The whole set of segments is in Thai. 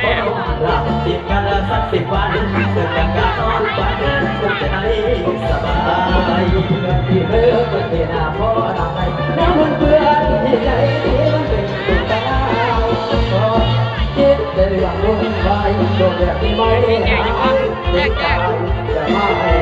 เป้หลับติดกันแล้วสักสิบวันเกิดจากการนอนฝันคงจะได้สบายเพื่ที่เลิกเป็นหน้าพ่อทำไมน้ำมันเพื่อนที่ใจที่มันเป็นตัวตาคิดแต่เรื่องวุ่นวายโดนแบบนี้ไม่หายจะมา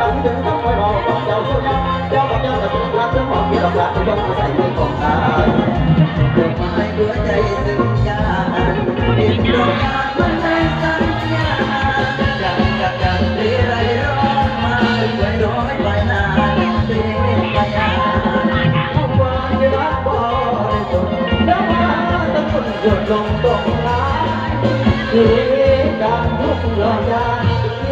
Thank you.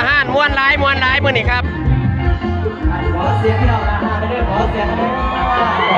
อาหารมวนร้ายมวนร้ายมือนี่ครับขอเสียงพี่น้องาหาได้ขอเสียง